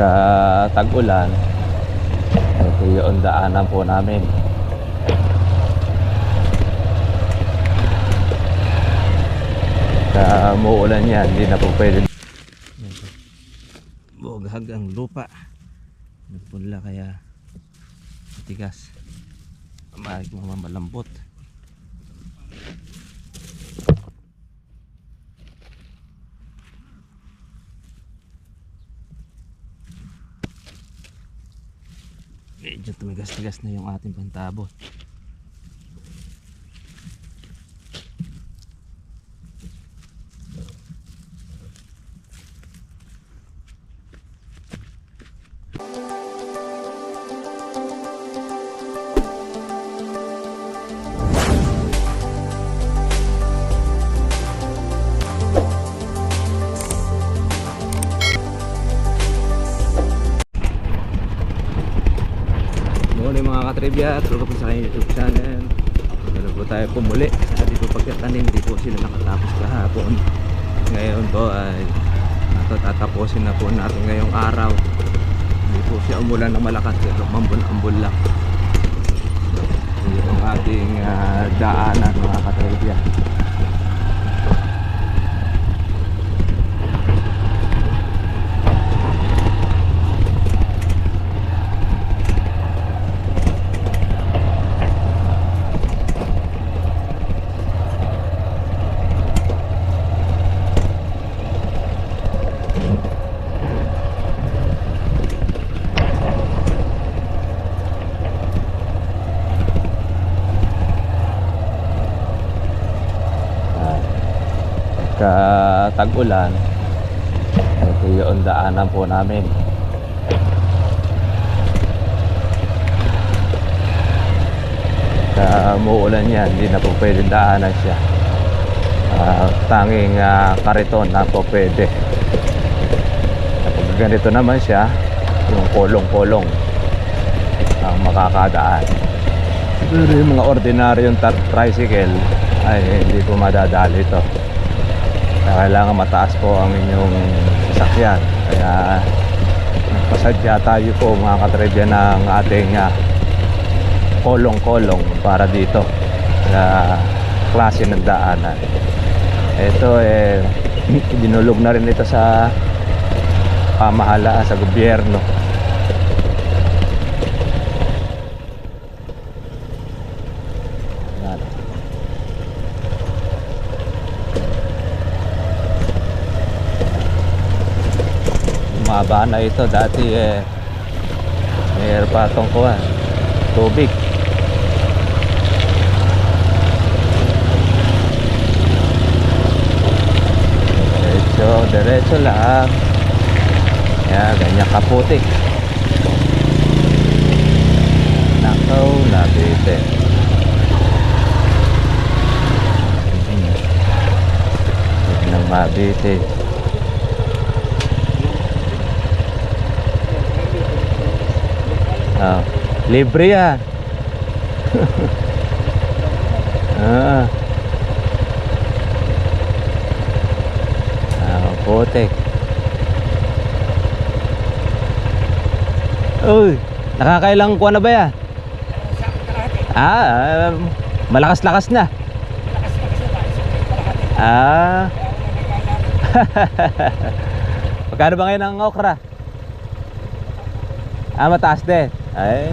pagka tag-ulan ito yung daanan po namin. Pagka yan hindi na po pwede. Bughag ang lupa. Nagpunla kaya tigas maaaring mga malambot medyo tumigas-tigas na yung ating pantabot tulog po sa aking YouTube channel. Meron po tayo pumuli Sa dito pagkatanim, hindi po sila nakatapos kahapon. Ngayon po ay Natatapusin na po natin ngayong araw. Hindi po siya umulan na malakas Pero mambul-ambul lang. Yung ating ah, daanan mga katribya Pagka tag-ulan. Ito yung daanan po namin. Pagka muulan yan hindi na po pwede daanan siya. Ah, tanging ah, kariton na po pwede. Kapag ganito naman siya yung kolong-kolong ang makakadaan. Pero yung mga ordinaryong tricycle ay hindi po madadali ito kaya kailangan mataas po ang inyong sasakyan. Kaya nagpasadya tayo po mga katribya ng ating ah, kolong-kolong para dito sa klase ng daanan. Ito eh dinulog na rin ito sa pamahalaan sa gobyerno Yan. Umaba na ito. Dati eh mayroon pa itong kuha. Tubig. Diretso diretso lang. Yan ganyan kaputik nakaw nabitin nang mabitin Ah, libre yan. ah. Ah, putik. Uy, nakakailang kuha na ba yan? Ah, um, malakas-lakas na. Ah. Magkano ba ngayon ang okra? Ah, mataas din. Ay,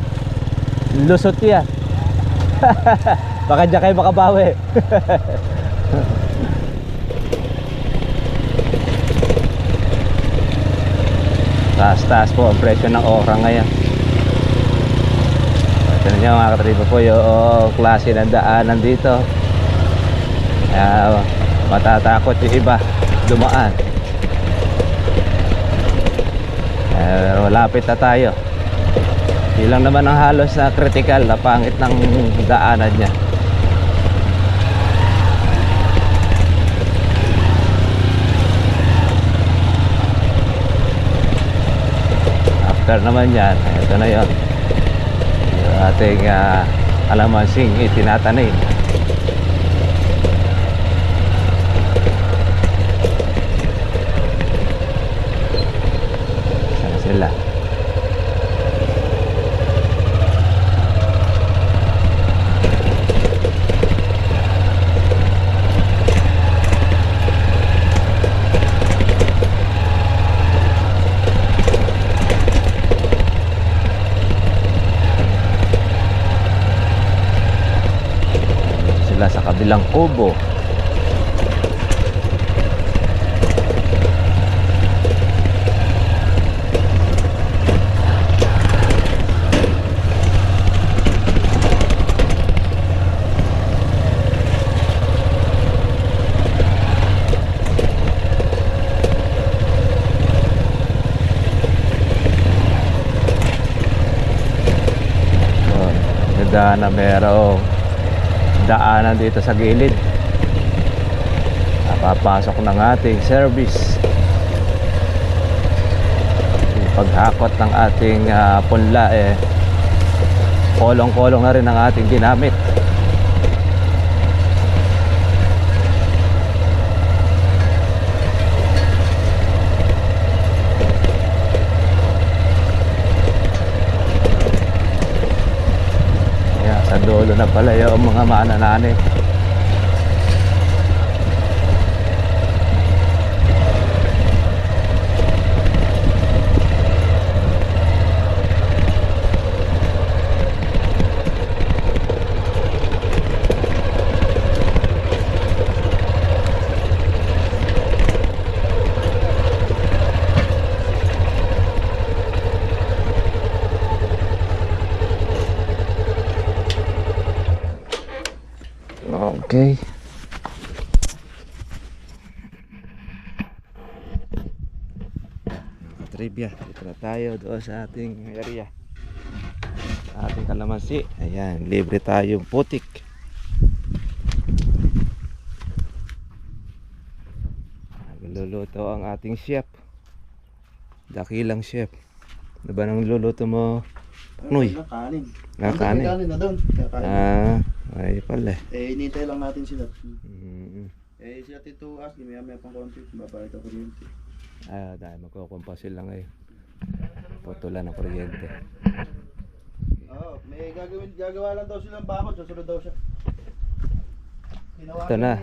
lusot yan. Baka dyan kayo makabawi. Taas-taas po ang presyo ng okra ngayon. Ito na mga katribo po yung klase ng daanan dito. Kaya matatakot yung iba dumaan. Eh, malapit na tayo. Hindi lang naman ang halos na critical na pangit ng daanan niya. After naman yan, ito na yon. Yung ating uh, alamansing itinatanim. Sana sila. sila sa kabilang kubo. Oh, ganda na merong daanan dito sa gilid. Napapasok ng ating service. Yung paghakot ng ating ah, punla eh kolong-kolong na rin ang ating ginamit. Kaya sa dulo na pala yung mga mananani. Okay. Trivia, dito na tayo doon sa ating area. Sa ating kalamansi. Ayan, libre tayong putik. Nagluluto ang ating chef. Dakilang chef. Ano ba nang luluto mo? Noy. Ano, kanin. Ah, Nandun, kanin. may kanin na doon. Ah, ay pala. eh. Eh, inintay lang natin sila. Mm, Eh, sila Tito Asli, may maya pang konti. Babayad ako rin. Ah, dahil magkukumpasil lang ngayon. Putulan ng kuryente. Oo, may gagawin, gagawa lang daw silang bakod. Susunod daw siya. Ito na.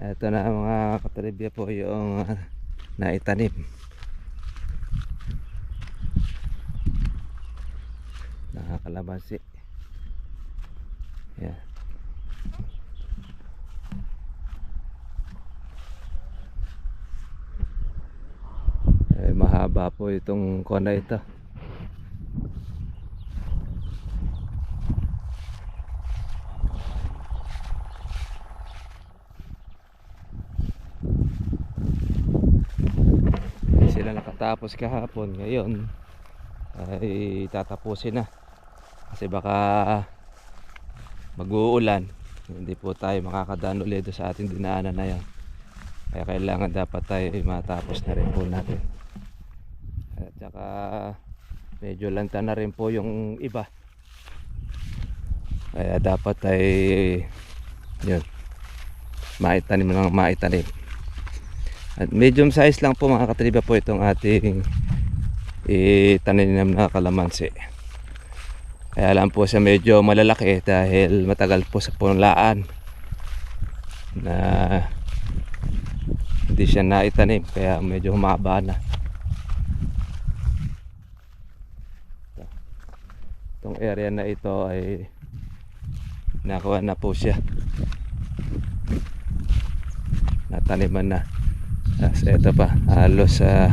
Ito na mga katribya po yung ah, naitanim. Nakakalamansi. Yan. Eh, mahaba po itong kona ito. Sila nakatapos kahapon ngayon ay tatapusin na kasi baka mag-uulan. Hindi po tayo makakadaan ulit sa ating dinaanan na yan. Kaya kailangan dapat tayo ay matapos na rin po natin. At saka medyo lanta na rin po yung iba. Kaya dapat ay yun. Maitanim ng maitanim. At medium size lang po mga katriba po itong ating itanim na kalamansi. Kaya lang po siya medyo malalaki dahil matagal po sa punlaan na hindi siya naitanim kaya medyo humaba na. Ito. Itong area na ito ay nakuha na po siya. Nataniman na. Tapos ito pa, halos sa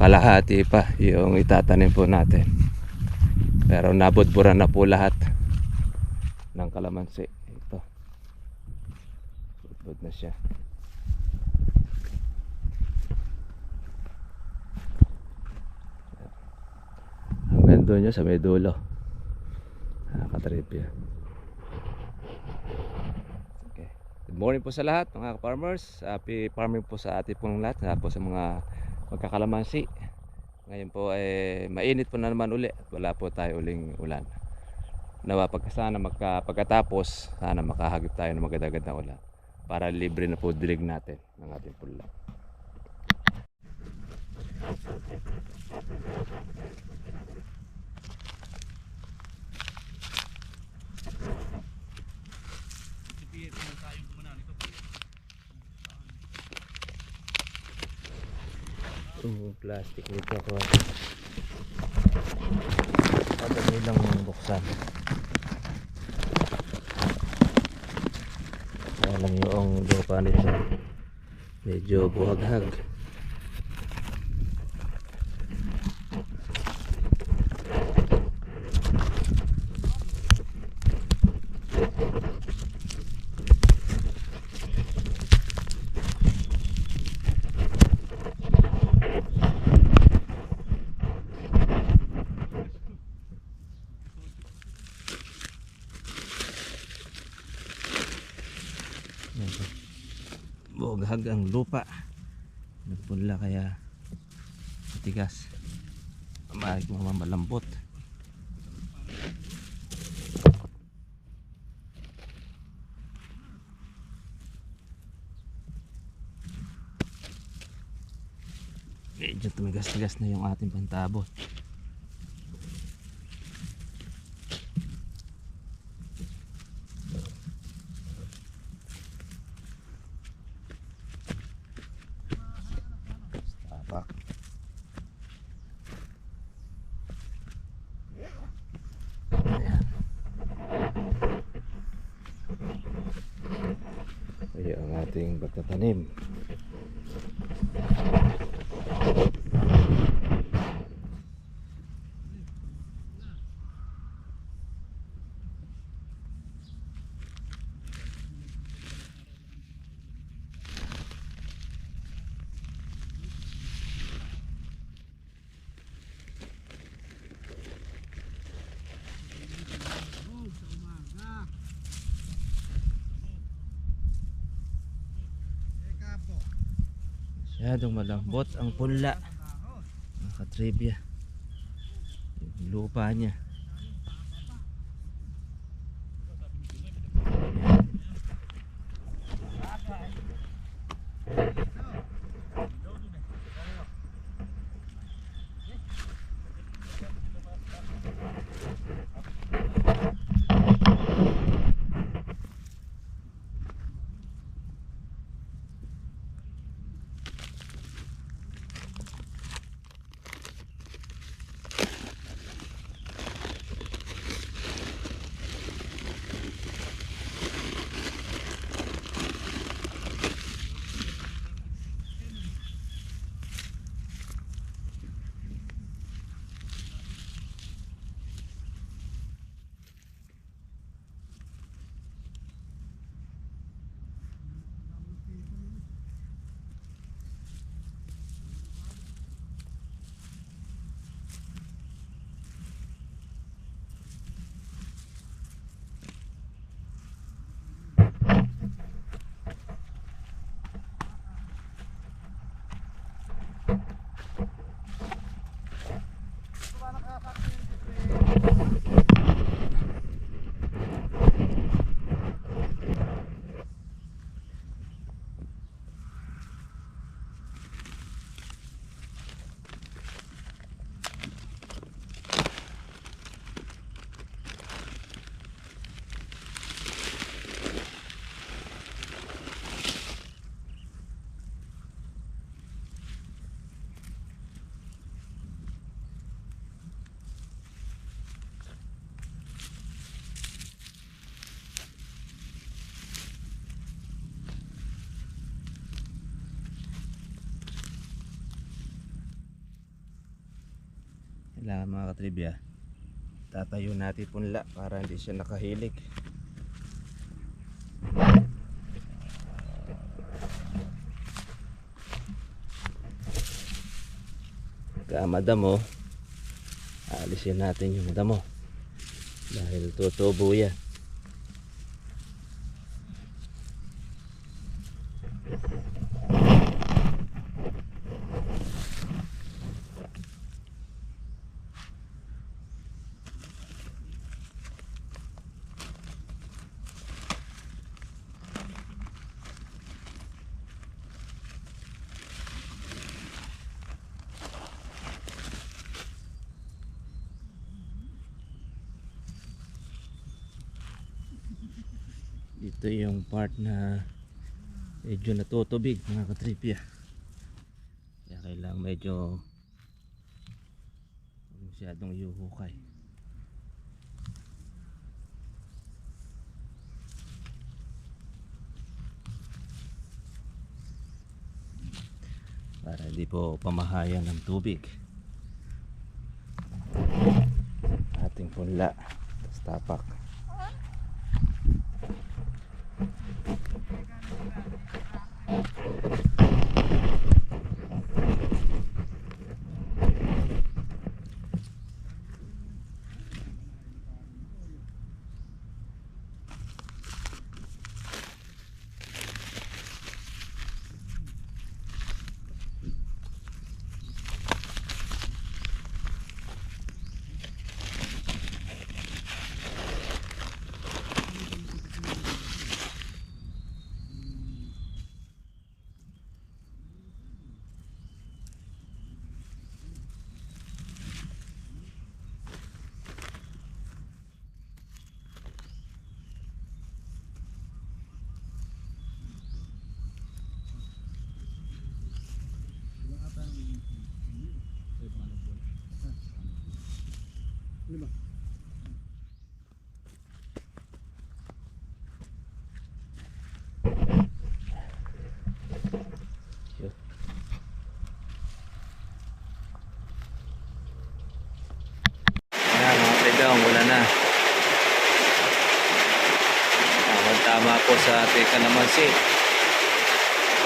kalahati pa yung itatanim po natin. Pero nabudburan na po lahat ng kalamansi. Ito. Budbud na siya. Hanggang doon yun sa may dulo. Nakakatrip yan. Okay. Good morning po sa lahat mga farmers. Happy farming po sa ating pong lahat. Nga po sa mga magkakalamansi. Ngayon po ay mainit po na naman uli wala po tayo uling ulan. Nawa pagka sana magka, sana makahagip tayo ng maganda-ganda ulan para libre na po dilig natin ng ating pula. yung plastic nito ako madali lang buksan. Alam nyo ang lupa nito medyo buhaghag. Nagpunla kaya matigas. Maaaring mga malambot. Medyo tumigas-tigas na yung ating pantabot. Tapak. Ayan. Ayan ang ating pagtatanim. Masyadong malambot ang punla. Mga katribya. Yung lupa niya. Kailangan mga katribya. Tatayo natin punla para hindi siya nakahilig. Kama damo Alisin natin yung damo Dahil tutubo yan ito yung part na medyo natutubig mga katripya. Kaya kailangan medyo masyadong iuhukay para hindi po pamahayang ng tubig. Ating punla tapak. Thank you. Kaibigan, wala na. Tama, tama po sa ating kalamansi.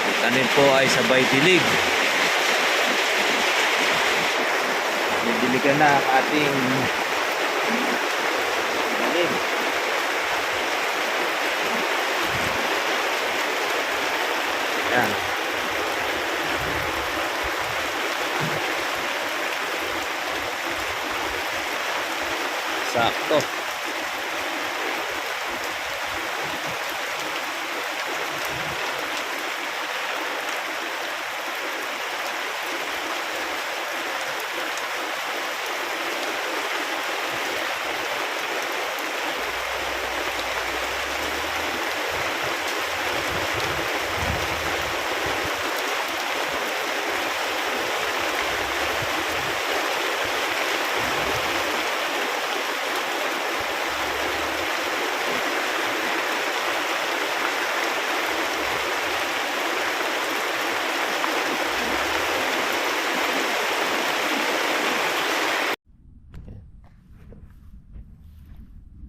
Ang tanim po ay sabay dilig. Didiligan na ang ating tanim. Ayan. Sakto.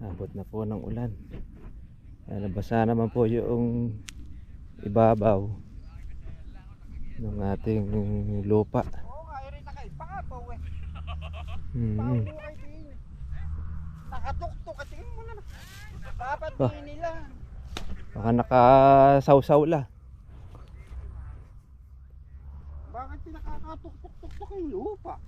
Abot na po ng ulan. Nabasa naman po yung ibabaw ng ating lupa. Eh. Mm. Din. Nakatuktok at mo na. Dapat din nila. Baka nakasawsaw la. Bakit pinakakatuktok-tuktok yung lupa?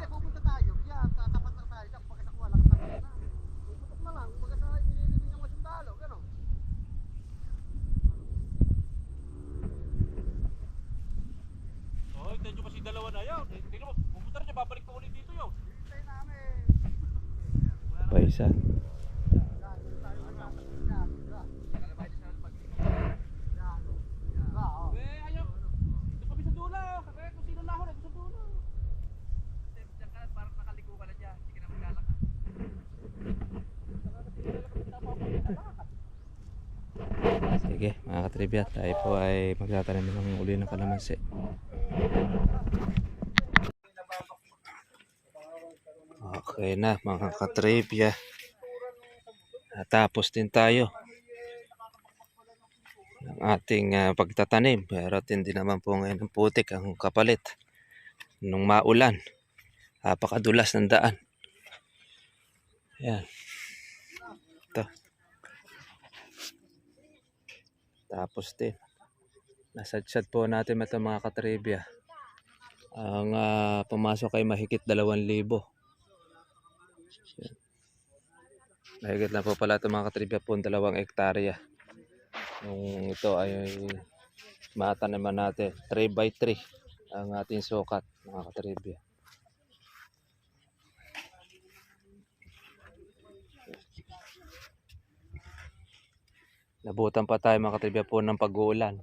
Hindi, pupunta tayo. Diyan, tatapat na tayo. Diyan, pagkasa ko, wala ka tayo na. Puputok na lang. Pagkasa inilimin yung masundalo. Gano'n. Oh, intend nyo kasi dalawa na yan. Eh, Tingnan mo, pupunta na siya, babalik pa ulit dito yun. Hintay namin. Pa isa. Sige, mga katribya, tayo po ay magtatanim ng uli ng kalamansi. Okay na, mga katribya. Natapos din tayo ng ating ah, pagtatanim. Pero hindi naman po ngayon ng putik ang kapalit. Nung maulan, napakadulas ng daan. Yan. Ito. Tapos din, nasadsad po natin ito mga katribya. Ang ah, pumasok ay mahigit 2,000. Yan. Mahigit na po pala ito mga katribya po, dalawang ektarya. Yung ito ay matanaman natin, 3 by 3 ang ating sukat mga katribya. Nabutan pa tayo mga katribya po ng pag-uulan.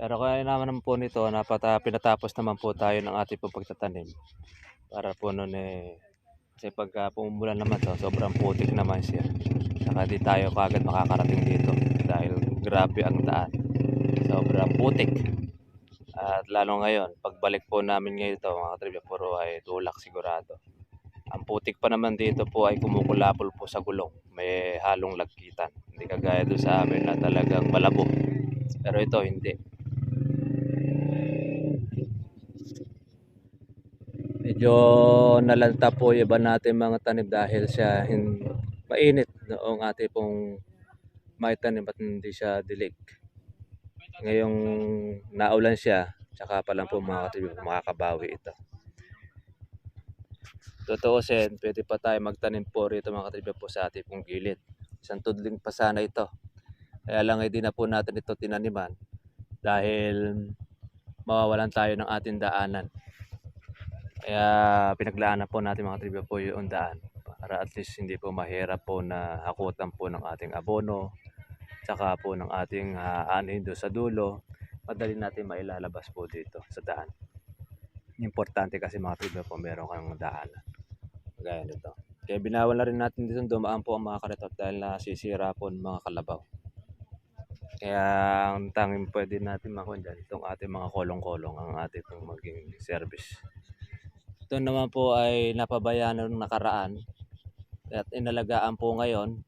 Pero kaya naman po nito, napata, pinatapos naman po tayo ng ating pagtatanim. Para po nun eh, kasi pagka pumulan naman to, sobrang putik naman siya. Saka di tayo kagad makakarating dito dahil grabe ang daan. Sobrang putik. At lalo ngayon, pagbalik po namin ngayon ito, mga trivia, puro ay tulak sigurado. Ang putik pa naman dito po ay kumukulapol po sa gulong. May halong lagkitan. Hindi kagaya doon sa amin na talagang malabo. Pero ito hindi. Medyo nalanta po iba natin mga tanim dahil siya hin mainit noong ating pong may tanim at hindi siya dilig. Ngayong naulan siya, tsaka pa lang po mga katibi makakabawi ito. Totoo sen, pwede pa tayo magtanim po rito mga katibi po sa ating pong gilid. Isang tudling pa sana ito. Kaya lang hindi na po natin ito tinaniman dahil mawawalan tayo ng ating daanan. Kaya pinaglaanan po natin mga trivia po yung daan para at least hindi po mahirap po na hakutan po ng ating abono tsaka po ng ating uh, anin doon sa dulo. Madali natin mailalabas po dito sa daan. Importante kasi mga trivia po meron kang daanan gaya nito. Kaya binawal na rin natin dito dumaan po ang mga karitot dahil nasisira po ng mga kalabaw. Kaya ang tanging pwede natin makuha dyan itong ating mga kolong-kolong ang ating maging service ito naman po ay napabayaan ng nakaraan at inalagaan po ngayon.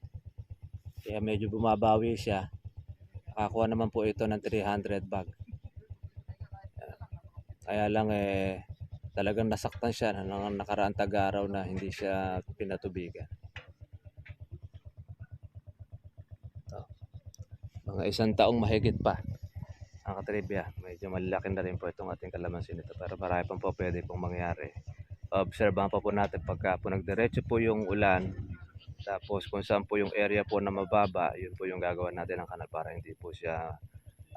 Kaya medyo bumabawi siya. Nakakuha naman po ito ng 300 bag. Kaya lang eh talagang nasaktan siya ng nakaraang tag-araw na hindi siya pinatubigan. Ito. Mga isang taong mahigit pa ang katribya. Medyo malaki na rin po itong ating kalamansin nito. Pero marami pang po pwede pong mangyari. Obserbahan pa po natin pagka po nagdiretso po yung ulan. Tapos kung saan po yung area po na mababa, yun po yung gagawin natin ng kanal para hindi po siya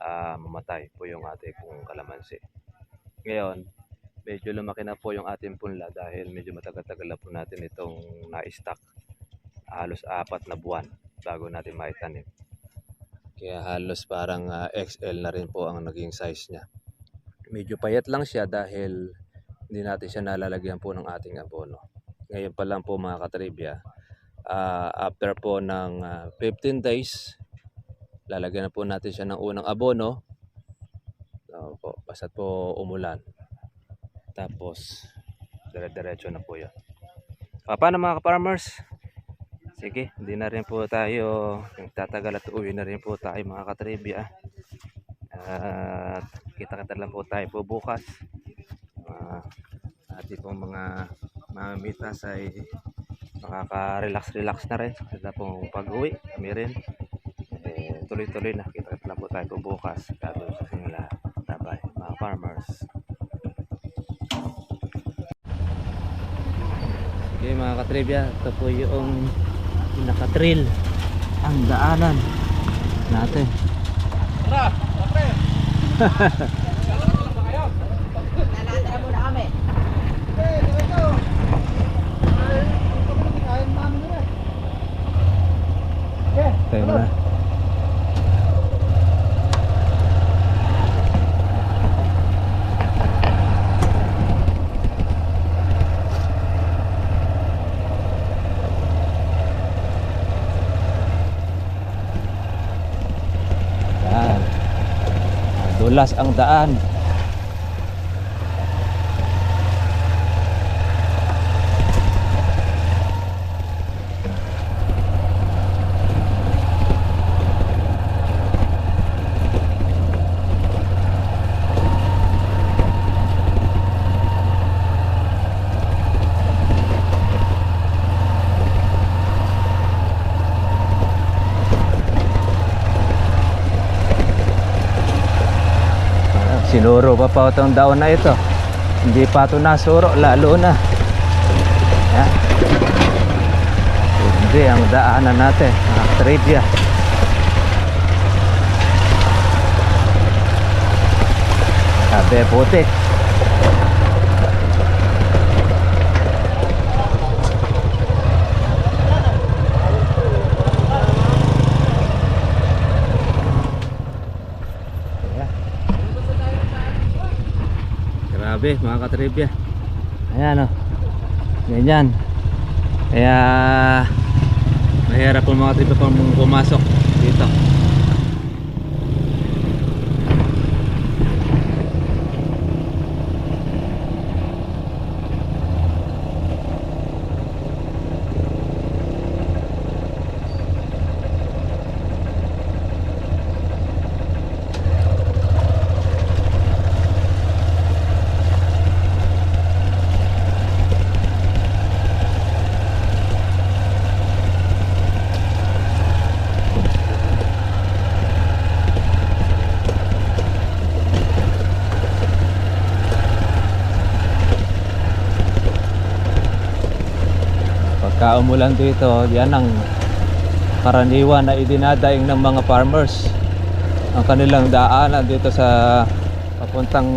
ah, mamatay po yung ating pong kalamansi. Ngayon, medyo lumaki na po yung ating punla dahil medyo matagal-tagal na po natin itong na-stock. Halos apat na buwan bago natin maitanim. Kaya halos parang ah, XL na rin po ang naging size niya. Medyo payat lang siya dahil hindi natin siya nalalagyan po ng ating abono. Ngayon pa lang po mga katribya, ah, after po ng ah, 15 days, lalagyan na po natin siya ng unang abono. So, po, basta't po umulan. Tapos, dire-diretso na po yun. Pa, paano mga farmers Sige, hindi na rin po tayo nagtatagal at uwi na rin po tayo mga katribya. At kita-kita lang po tayo po bukas. Uh, ating pong mga mamamitas ay makaka-relax-relax na rin sa pong pag-uwi. Kami rin. Eh, tuloy-tuloy na. Kita-kita lang po tayo po bukas. Gagawin sa inyo lahat. Bye-bye mga farmers. Okay mga katribya, ito po yung pinaka-trail ang daanan natin. Tara! Tara pre! Eh, diretso. Ay, kain namin na rin. Yeah. Tayo mo na. Yan. Dulas ang daan. Ah, Sinuro pa itong daon na ito. Hindi pa ito nasuro, lalo na. Yan. Hindi ang daanan natin, mga trivia. Sabi putik. Ayan. Grabe mga katribya. Ayan o. Ganyan. Kaya mahirap po mga tribya pang pumasok dito. Pagka umulan dito, yan ang karaniwan na idinadaing ng mga farmers. Ang kanilang daanan dito sa papuntang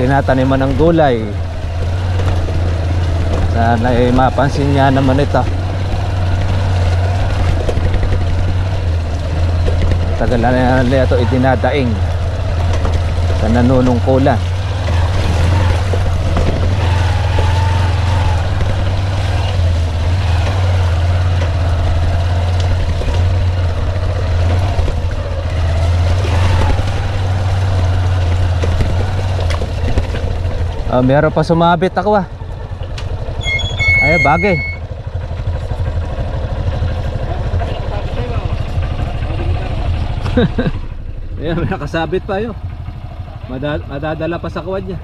tinataniman ng gulay. Sana ay mapansin niya naman ito. Tagal na nila ito idinadaing sa nanunungkulan. Ah, meron pa sumabit ako ah. Ay, bagay. Ayan, may nakasabit pa yun. Mada- madadala pa sa kuwan niya.